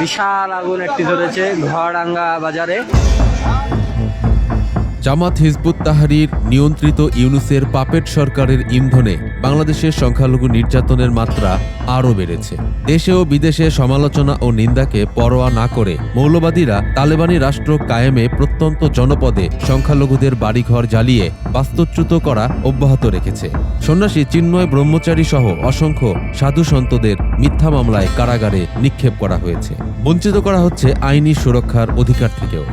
বিশাল আগুন একটি ধরেছে আঙ্গা বাজারে। জামাত হিজবুত তাহারির নিয়ন্ত্রিত ইউনুসের পাপেট সরকারের ইন্ধনে বাংলাদেশের সংখ্যালঘু নির্যাতনের মাত্রা আরও বেড়েছে। দেশে ও বিদেশে সমালোচনা ও নিন্দাকে পরোয়া না করে মৌলবাদীরা তালেবানি রাষ্ট্র কায়েমে প্রত্যন্ত জনপদে সংখ্যালঘুদের বাড়িঘর জ্বালিয়ে বাস্তুচ্যুত করা অব্যাহত রেখেছে। সন্ন্যাসী চিন্ময় ব্রহ্মচারী সহ অসংখ্য সাধু সন্তদের মিথ্যা মামলায় কারাগারে নিক্ষেপ করা হয়েছে। বঞ্চিত করা হচ্ছে আইনি সুরক্ষার অধিকার থেকেও।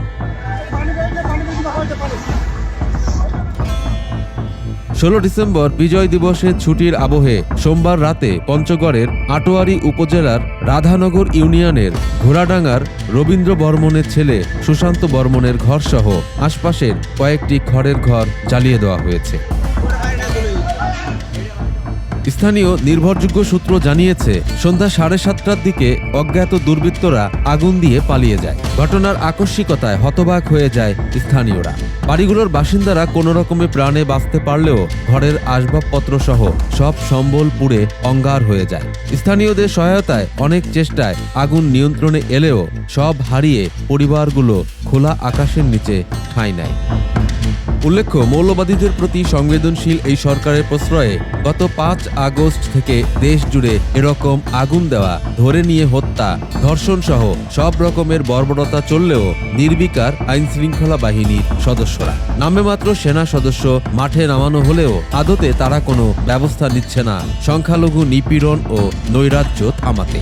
ষোলো ডিসেম্বর বিজয় দিবসে ছুটির আবহে সোমবার রাতে পঞ্চগড়ের আটোয়ারি উপজেলার রাধানগর ইউনিয়নের ঘোড়াডাঙ্গার রবীন্দ্র বর্মনের ছেলে সুশান্ত বর্মনের ঘরসহ আশপাশের কয়েকটি খড়ের ঘর জ্বালিয়ে দেওয়া হয়েছে। স্থানীয় নির্ভরযোগ্য সূত্র জানিয়েছে, সন্ধ্যা সাড়ে সাতটার দিকে অজ্ঞাত দুর্বৃত্তরা আগুন দিয়ে পালিয়ে যায়। ঘটনার আকস্মিকতায় হতবাক হয়ে যায় স্থানীয়রা। বাড়িগুলোর বাসিন্দারা কোনো রকমে প্রাণে বাঁচতে পারলেও ঘরের আসবাবপত্র সহ সব সম্বল পুড়ে অঙ্গার হয়ে যায়। স্থানীয়দের সহায়তায় অনেক চেষ্টায় আগুন নিয়ন্ত্রণে এলেও সব হারিয়ে পরিবারগুলো খোলা আকাশের নিচে ঠাঁই নেয় উল্লেখ্য, মৌলবাদীদের প্রতি সংবেদনশীল এই সরকারের প্রশ্রয়ে গত পাঁচ আগস্ট থেকে দেশ জুড়ে এরকম আগুন দেওয়া, ধরে নিয়ে হত্যা, ধর্ষণ সহ সব রকমের বর্বরতা চললেও নির্বিকার আইন শৃঙ্খলা বাহিনীর সদস্যরা। নামে মাত্র সেনা সদস্য মাঠে নামানো হলেও আদতে তারা কোনো ব্যবস্থা নিচ্ছে না। সংখ্যালঘু নিপীড়ন ও নৈরাজ্য থামাতে।